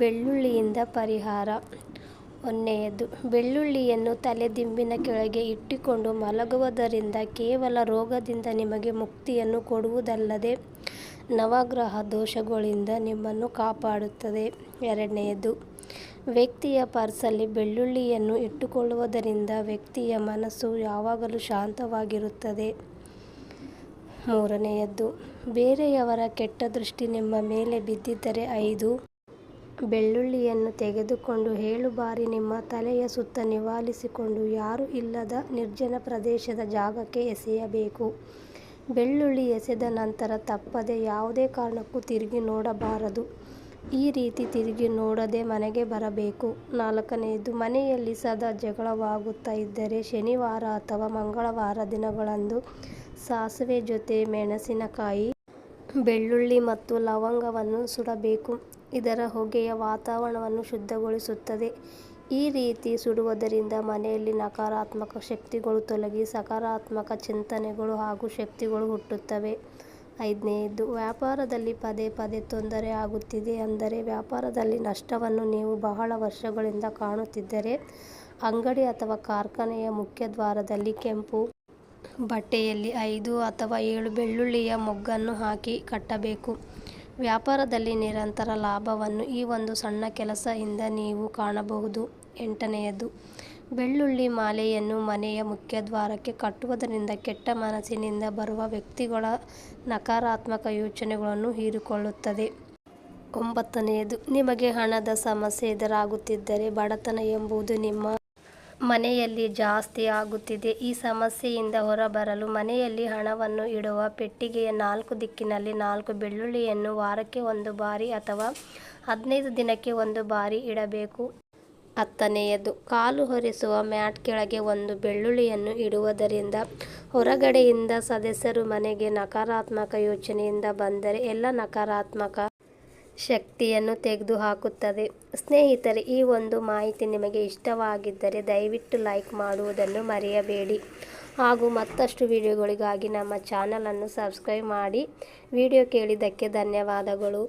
ಬೆಳ್ಳುಳ್ಳಿಯಿಂದ ಪರಿಹಾರ. ಒಂದನೆಯದು, ಬೆಳ್ಳುಳ್ಳಿಯನ್ನು ತಲೆದಿಂಬಿನ ಕೆಳಗೆ ಇಟ್ಟುಕೊಂಡು ಮಲಗುವುದರಿಂದ ಕೇವಲ ರೋಗದಿಂದ ನಿಮಗೆ ಮುಕ್ತಿಯನ್ನು ಕೊಡುವುದಲ್ಲದೆ ನವಗ್ರಹ ದೋಷಗಳಿಂದ ನಿಮ್ಮನ್ನು ಕಾಪಾಡುತ್ತದೆ. ಎರಡನೆಯದು, ವ್ಯಕ್ತಿಯ ಪರ್ಸಲ್ಲಿ ಬೆಳ್ಳುಳ್ಳಿಯನ್ನು ಇಟ್ಟುಕೊಳ್ಳುವುದರಿಂದ ವ್ಯಕ್ತಿಯ ಮನಸ್ಸು ಯಾವಾಗಲೂ ಶಾಂತವಾಗಿರುತ್ತದೆ. ಮೂರನೆಯದ್ದು ಬೇರೆಯವರ ಕೆಟ್ಟ ದೃಷ್ಟಿ ನಿಮ್ಮ ಮೇಲೆ ಬಿದ್ದಿದ್ದರೆ ಐದು ಬೆಳ್ಳುಳ್ಳಿಯನ್ನು ತೆಗೆದುಕೊಂಡು ಏಳು ಬಾರಿ ನಿಮ್ಮ ತಲೆಯ ಸುತ್ತ ನಿವಾಲಿಸಿಕೊಂಡು ಯಾರೂ ಇಲ್ಲದ ನಿರ್ಜನ ಪ್ರದೇಶದ ಜಾಗಕ್ಕೆ ಎಸೆಯಬೇಕು. ಬೆಳ್ಳುಳ್ಳಿ ಎಸೆದ ನಂತರ ತಪ್ಪದೆ ಯಾವುದೇ ಕಾರಣಕ್ಕೂ ತಿರುಗಿ ನೋಡಬಾರದು. ಈ ರೀತಿ ತಿರುಗಿ ನೋಡದೆ ಮನೆಗೆ ಬರಬೇಕು. ನಾಲ್ಕನೆಯದು, ಮನೆಯಲ್ಲಿ ಸದಾ ಜಗಳವಾಗುತ್ತಾ ಇದ್ದರೆ ಶನಿವಾರ ಅಥವಾ ಮಂಗಳವಾರ ದಿನಗಳಂದು ಸಾಸಿವೆ ಜೊತೆ ಮೆಣಸಿನಕಾಯಿ, ಬೆಳ್ಳುಳ್ಳಿ ಮತ್ತು ಲವಂಗವನ್ನು ಸುಡಬೇಕು. ಇದರ ಹೊಗೆಯ ವಾತಾವರಣವನ್ನು ಶುದ್ಧಗೊಳಿಸುತ್ತದೆ. ಈ ರೀತಿ ಸುಡುವುದರಿಂದ ಮನೆಯಲ್ಲಿ ನಕಾರಾತ್ಮಕ ಶಕ್ತಿಗಳು ತೊಲಗಿ ಸಕಾರಾತ್ಮಕ ಚಿಂತನೆಗಳು ಹಾಗೂ ಶಕ್ತಿಗಳು ಹುಟ್ಟುತ್ತವೆ. ಐದನೆಯದು, ವ್ಯಾಪಾರದಲ್ಲಿ ಪದೇ ಪದೇ ತೊಂದರೆ ಆಗುತ್ತಿದೆ ಅಂದರೆ ವ್ಯಾಪಾರದಲ್ಲಿ ನಷ್ಟವನ್ನು ನೀವು ಬಹಳ ವರ್ಷಗಳಿಂದ ಕಾಣುತ್ತಿದ್ದರೆ ಅಂಗಡಿ ಅಥವಾ ಕಾರ್ಖಾನೆಯ ಮುಖ್ಯದ್ವಾರದಲ್ಲಿ ಕೆಂಪು ಬಟ್ಟೆಯಲ್ಲಿ ಐದು ಅಥವಾ ಏಳು ಬೆಳ್ಳುಳ್ಳಿಯ ಮೊಗ್ಗನ್ನು ಹಾಕಿ ಕಟ್ಟಬೇಕು. ವ್ಯಾಪಾರದಲ್ಲಿ ನಿರಂತರ ಲಾಭವನ್ನು ಈ ಒಂದು ಸಣ್ಣ ಕೆಲಸದಿಂದ ನೀವು ಕಾಣಬಹುದು. ಎಂಟನೆಯದು, ಬೆಳ್ಳುಳ್ಳಿ ಮಾಲೆಯನ್ನು ಮನೆಯ ಮುಖ್ಯದ್ವಾರಕ್ಕೆ ಕಟ್ಟುವುದರಿಂದ ಕೆಟ್ಟ ಮನಸ್ಸಿನಿಂದ ಬರುವ ವ್ಯಕ್ತಿಗಳ ನಕಾರಾತ್ಮಕ ಯೋಚನೆಗಳನ್ನು ಹೀರಿಕೊಳ್ಳುತ್ತದೆ. ಒಂಬತ್ತನೆಯದು, ನಿಮಗೆ ಹಣದ ಸಮಸ್ಯೆ ಎದುರಾಗುತ್ತಿದ್ದರೆ ಬಡತನ ಎಂಬುದು ನಿಮ್ಮ ಮನೆಯಲ್ಲಿ ಜಾಸ್ತಿ ಆಗುತ್ತಿದೆ. ಈ ಸಮಸ್ಯೆಯಿಂದ ಹೊರಬರಲು ಮನೆಯಲ್ಲಿ ಹಣವನ್ನು ಇಡುವ ಪೆಟ್ಟಿಗೆಯ ನಾಲ್ಕು ದಿಕ್ಕಿನಲ್ಲಿ ನಾಲ್ಕು ಬೆಳ್ಳುಳ್ಳಿಯನ್ನು ವಾರಕ್ಕೆ ಒಂದು ಬಾರಿ ಅಥವಾ ಹದಿನೈದು ದಿನಕ್ಕೆ ಒಂದು ಬಾರಿ ಇಡಬೇಕು. ಹತ್ತನೆಯದು, ಕಾಲು ಹೊರಿಸುವ ಮ್ಯಾಟ್ ಕೆಳಗೆ ಒಂದು ಬೆಳ್ಳುಳ್ಳಿಯನ್ನು ಇಡುವುದರಿಂದ ಹೊರಗಡೆಯಿಂದ ಸದಸ್ಯರು ಮನೆಗೆ ನಕಾರಾತ್ಮಕ ಯೋಚನೆಯಿಂದ ಬಂದರೆ ಎಲ್ಲ ನಕಾರಾತ್ಮಕ ಶಕ್ತಿಯನ್ನು ತೆಗೆದುಹಾಕುತ್ತದೆ. ಸ್ನೇಹಿತರೆ, ಈ ಒಂದು ಮಾಹಿತಿ ನಿಮಗೆ ಇಷ್ಟವಾಗಿದ್ದರೆ ದಯವಿಟ್ಟು ಲೈಕ್ ಮಾಡುವುದನ್ನು ಮರೆಯಬೇಡಿ. ಹಾಗೂ ಮತ್ತಷ್ಟು ವಿಡಿಯೋಗಳಿಗಾಗಿ ನಮ್ಮ ಚಾನಲನ್ನು ಸಬ್ಸ್ಕ್ರೈಬ್ ಮಾಡಿ. ವಿಡಿಯೋ ಕೇಳಿದ್ದಕ್ಕೆ ಧನ್ಯವಾದಗಳು.